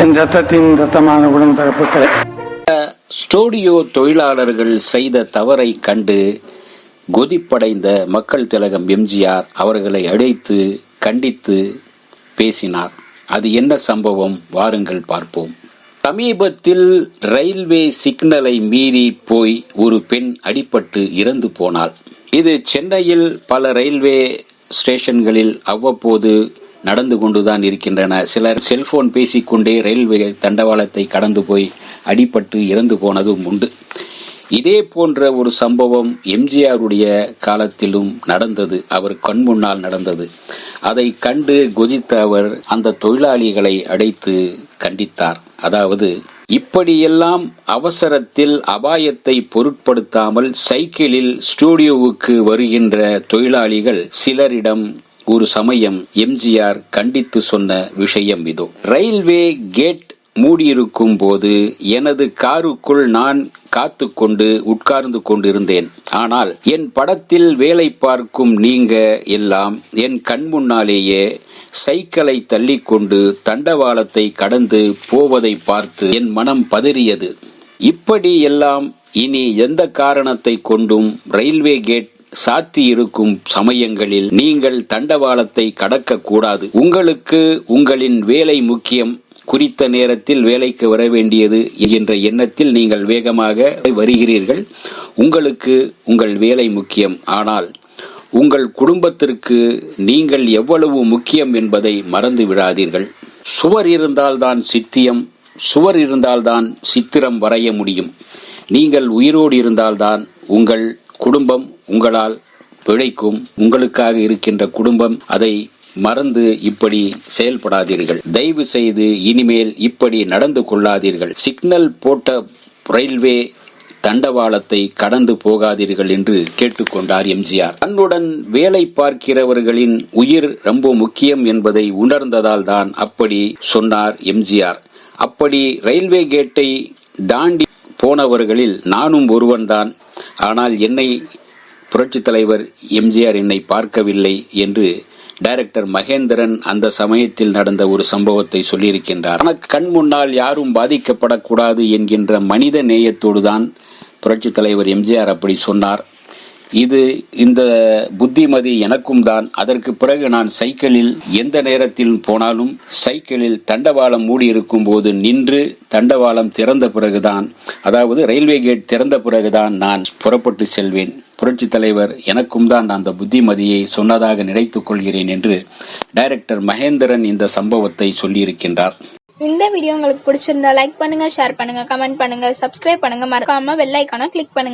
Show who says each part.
Speaker 1: என் ரத்தத்தின் ரத்தமான உடன்பிறப்புகளே
Speaker 2: ஸ்டூடியோ தொழிலாளர்கள் செய்த தவறை கண்டு கொதிப்படைந்த மக்கள் திலகம் எம்ஜிஆர் அவர்களை அழைத்து கண்டித்து பேசினார். அது என்ன சம்பவம்? வாருங்கள் பார்ப்போம். சமீபத்தில் ரயில்வே சிக்னலை மீறி போய் ஒரு பெண் அடிபட்டு இறந்து போனாள். இது சென்னையில் பல ரயில்வே ஸ்டேஷன்களில் அவ்வப்போது நடந்து கொண்டுதான் இருக்கின்றன. சிலர் செல்போன் பேசிக்கொண்டே ரயில்வே தண்டவாளத்தை கடந்து போய் அடிபட்டு இறந்து போனதும் உண்டு. இதே போன்ற ஒரு சம்பவம் எம்ஜிஆருடைய காலத்திலும் நடந்தது. அவர் கண் முன்னால் நடந்தது. அதை கண்டு கொதித்த அவர் அந்த தொழிலாளிகளை அடைத்து கண்டித்தார். அதாவது இப்படியெல்லாம் அவசரத்தில் அபாயத்தை பொருட்படுத்தாமல் சைக்கிளில் ஸ்டூடியோவுக்கு வருகின்ற தொழிலாளிகள் சிலரிடம் ஒரு சமயம் எம்ஜிஆர் கண்டித்து சொன்ன விஷயம் இதோ. ரயில்வே கேட் மூடியிருக்கும் போது எனது காருக்குள் நான் காத்து கொண்டு உட்கார்ந்து கொண்டிருந்தேன். ஆனால் என் படத்தில் வேலை பார்க்கும் நீங்க எல்லாம் என் கண் முன்னாலேயே சைக்கிளை தள்ளிக்கொண்டு தண்டவாளத்தை கடந்து போவதை பார்த்து என் மனம் பதறியது. இப்படி எல்லாம் இனி எந்த காரணத்தை கொண்டும் ரயில்வே கேட் சாத்தியிருக்கும் சமயங்களில் நீங்கள் தண்டவாளத்தை கடக்க கூடாது உங்களுக்கு உங்களின் வேலை முக்கியம். குறித்த நேரத்தில் வேலைக்கு வர வேண்டியது என்ற எண்ணத்தில் நீங்கள் வேகமாக வருகிறீர்கள். உங்களுக்கு உங்கள் வேலை முக்கியம். ஆனால் உங்கள் குடும்பத்திற்கு நீங்கள் எவ்வளவு முக்கியம் என்பதை மறந்து விடாதீர்கள். சுவர் இருந்தால்தான் சித்தியம் சுவர் இருந்தால்தான் சித்திரம் வரைய முடியும். நீங்கள் உயிரோடு இருந்தால்தான் உங்கள் குடும்பம் உங்களால் பிழைக்கும் உங்களுக்காக இருக்கின்ற குடும்பம் அதை மறந்து இப்படி செயல்படாதீர்கள். தயவு செய்து இனிமேல் இப்படி நடந்து கொள்ளாதீர்கள். சிக்னல் போட்ட ரயில்வே தண்டவாளத்தை கடந்து போகாதீர்கள் என்று கேட்டுக்கொண்டார் எம்ஜிஆர். தன்னுடன் வேலை பார்க்கிறவர்களின் உயிர் ரொம்ப முக்கியம் என்பதை உணர்ந்ததால் தான் அப்படி சொன்னார் எம்ஜிஆர். அப்படி ரயில்வே கேட்டை தாண்டி போனவர்களில் நானும் ஒருவன்தான் ஆனால் என்னை புரட்சித் தலைவர் எம்ஜிஆர் என்னை பார்க்கவில்லை என்று டைரக்டர் மகேந்திரன் அந்த சமயத்தில் நடந்த ஒரு சம்பவத்தை சொல்லியிருக்கின்றார். ஆனால் கண் முன்னால் யாரும் பாதிக்கப்படக்கூடாது என்கின்ற மனித நேயத்தோடு தான் புரட்சித் தலைவர் எம்ஜிஆர் அப்படி சொன்னார். இது இந்த புத்திமதி எனக்கும் தான். அதற்கு பிறகு நான் சைக்கிளில் எந்த நேரத்தில் போனாலும் சைக்கிளில் தண்டவாளம் மூடி இருக்கும் போது நின்று தண்டவாளம் திறந்த பிறகுதான் அதாவது ரயில்வே கேட் திறந்த பிறகுதான் நான் புறப்பட்டு செல்வேன். புரட்சி தலைவர் எனக்கும் தான் அந்த புத்திமதியை சொன்னதாக நினைத்துக் கொள்கிறேன் என்று டைரக்டர் மகேந்திரன் இந்த சம்பவத்தை சொல்லியிருக்கின்றார்.
Speaker 3: இந்த வீடியோ உங்களுக்கு பிடிச்சிருந்தா லைக் பண்ணுங்க ஷேர் பண்ணுங்க கமெண்ட் பண்ணுங்க சப்ஸ்கிரைப் பண்ணுங்க. மறக்காம வெள்ளைக்கான கிளிக் பண்ணுங்க.